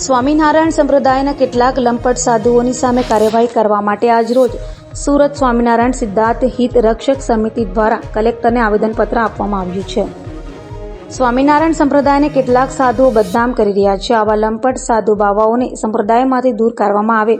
સ્વામિનારાયણ સંપ્રદાયના કેટલાક લંપટ સાધુઓની સામે કાર્યવાહી કરવા માટે આજરોજ સુરત સ્વામિનારાયણ સિદ્ધાર્થ હિત રક્ષક સમિતિ દ્વારા કલેક્ટરને આવેદનપત્ર આપવામાં આવ્યું છે. સ્વામિનારાયણ સંપ્રદાયને કેટલાક સાધુઓ બદનામ કરી રહ્યા છે. આવા લંપટ સાધુ બાવાઓને સંપ્રદાયમાંથી દૂર કરવામાં આવે,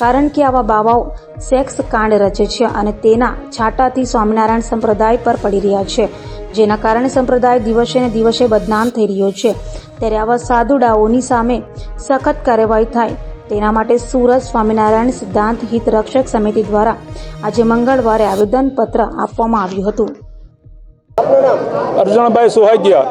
કારણ કે આવા બાવાઓ સેક્સ કાંડ રચે છે અને તેના છાંટાથી સ્વામિનારાયણ સંપ્રદાય પર પડી રહ્યા છે. જેના કારણે સંપ્રદાય દિવસે ને દિવસે બદનામ થઈ રહ્યો છે. ત્યારે આવા સાધુડાઓની સામે સખત કાર્યવાહી થાય, તેના માટે સુરત સ્વામિનારાયણ સિદ્ધાંત હિત રક્ષક સમિતિ દ્વારા આજે મંગળવારે આવેદનપત્ર આપવામાં આવ્યું હતું. અર્જુનભાઈ સુહાગિયા.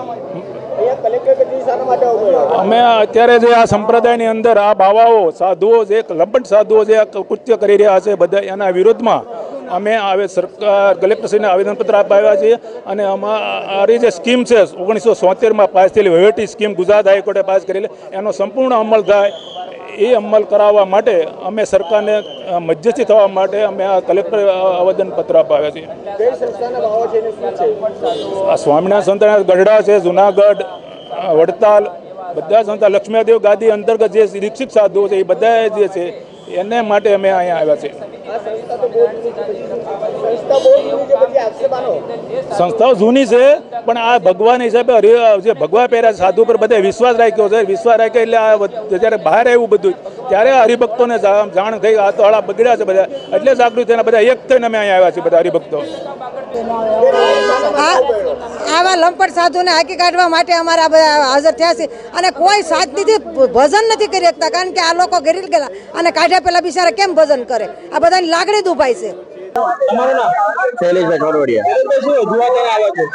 અમે અત્યારે જે આ સંપ્રદાયની અંદર આ બાવાઓ, સાધુઓ જે લંબટ સાધુઓ જે કૃત્ય કરી રહ્યા છે બધા એના વિરોધમાં અમે આવે સરકાર, કલેક્ટરશ્રીને આવેદનપત્ર અપાવ્યા છીએ અને અમારી જે સ્કીમ છે ઓગણીસો સોતેરમાં પાસ થયેલી વહીવટી સ્કીમ ગુજરાત હાઈકોર્ટે પાસ કરેલી, એનો સંપૂર્ણ અમલ થાય એ અમલ કરાવવા માટે અમે સરકારને મધ્યસ્થી થવા માટે અમે આ કલેક્ટર આવેદનપત્ર અપાવ્યા છીએ સંસ્થાના સ્વામિનારાયણ સંતાન ગઢડા છે, જુનાગઢ વડતાલ, બધા સંસ્થા લક્ષ્મીદેવ ગાદી અંતર્ગત જે દીક્ષિત સાધુઓ છે, એ બધા જે છે, એને માટે અમે અહીંયા આવ્યા છે. સંસ્થાઓ જૂની છે પણ આ ભગવાન હિસાબે હરિ- જે ભગવા પહેર્યા સાધુ પર બધે વિશ્વાસ રાખ્યો છે. વિશ્વાસ રાખ્યો એટલે આ જ્યારે બહાર આવ્યું બધું ત્યારે હરિભક્તોને જાણ થઈ આ તો આળા બગડ્યા છે બધા. એટલે જાગૃત થઈને બધા એક થઈને અમે અહીંયા આવ્યા છીએ બધા હરિભક્તો. આ આવા લંપટ સાધુને હાકી કાઢવા માટે અમારા બધા હાજર થયા છે. અને કોઈ સાધનીથી ભજન નથી કરી શકતા કારણ કે આ લોકો ગરીલ ગયેલા. અને કાઢ્યા પહેલાં બિચારા કેમ ભજન કરે? આ બધાની લાગણી દુભાય છે. શૈલેષભાઈ છોડવડિયા શું રજૂઆત લઈને આવ્યા છો?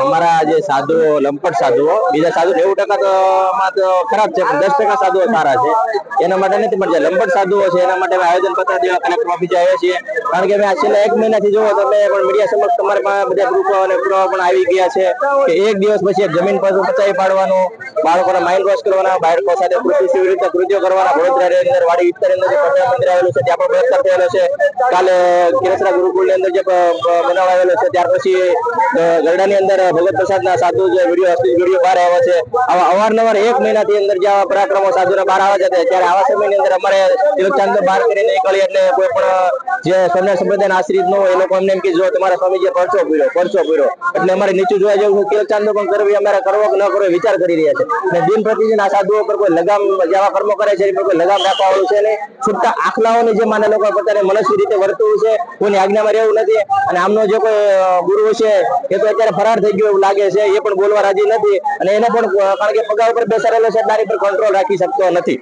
અમારા જે સાધુઓ લંપટ સાધુઓ બીજા સાધુ નેવું ટકા તો માં તો ખરાબ છે પણ દસ ટકા સાધુઓ સારા છે. એના માટે નથી પણ જે લંપટ સાધુઓ છે એના માટે આયોજન પત્ર દેવા કલેક્ટર ઓફિસે આવ્યા છીએ. કારણ કે અમે આ છેલ્લા એક મહિનાથી જોવો તમે પણ મીડિયા સમક્ષ તમારે પાસે બધા ગ્રુપો અને પુરાવા પણ આવી ગયા છે કે એક દિવસ પછી જમીન પર પચાવી પાડવાનું બાળકોને માઇન્ડ વોશ કરવાના બાળકો સાથે કૃષિ કેવી રીતે કૃત્યો કરવાના વડોદરા અંદર વાડી વિસ્તારની અંદર મંદિર આવેલું છે ત્યાં પણ બળાત્કાર થયેલો છે. કાલે કિરસરા ગુરુકુળની અંદર જે બનાવ આવેલો છે, ત્યાર પછી ગરડાની અંદર ભગત પ્રસાદના સાધુ જે વીડિયો અશ્લીલ વીડિયો બહાર આવે છે, આવા અવારનવાર એક મહિનાથી અંદર જે આવા પરાક્રમો સાધુના બહાર આવે છે ત્યારે આવા સમયની અંદર અમારે તિલકચાંદ બહાર કરીને નીકળી એટલે કોઈ પણ, જે સ્વામિનારાયણ સંપ્રદાયના આશ્રિત ન એ લોકો અમને એમ કે, જો તમારા સ્વામીજીએ પરચો પૂર્યો પરચો પૂર્યો એટલે અમારે નીચું જોવા જેવું તિલકચાંદ પણ કરવી, અમારે કરવો કે ન કરવો વિચાર કરી રહ્યા છે. અને દિન પ્રતિદિન આ સાધુઓ પર કોઈ લગામ, જેવા કર્મો કરે છે એ પર કોઈ લગામ રાખવા વાળું છે નહીં. છૂટતા આખલાઓની જે માને લોકો પોતાને મનસ્વી રીતે વર્તવું છે કોઈની આજ્ઞામાં રહેવું નથી. અને આમનો જે કોઈ ગુરુ છે, એ તો અત્યારે ફરાર થઈ ગયો એવું લાગે છે. એ પણ બોલવા રાજી નથી. અને એને પણ કારણ કે પગાર ઉપર બેસાડેલો છે, તારી પર કંટ્રોલ રાખી શકતો નથી.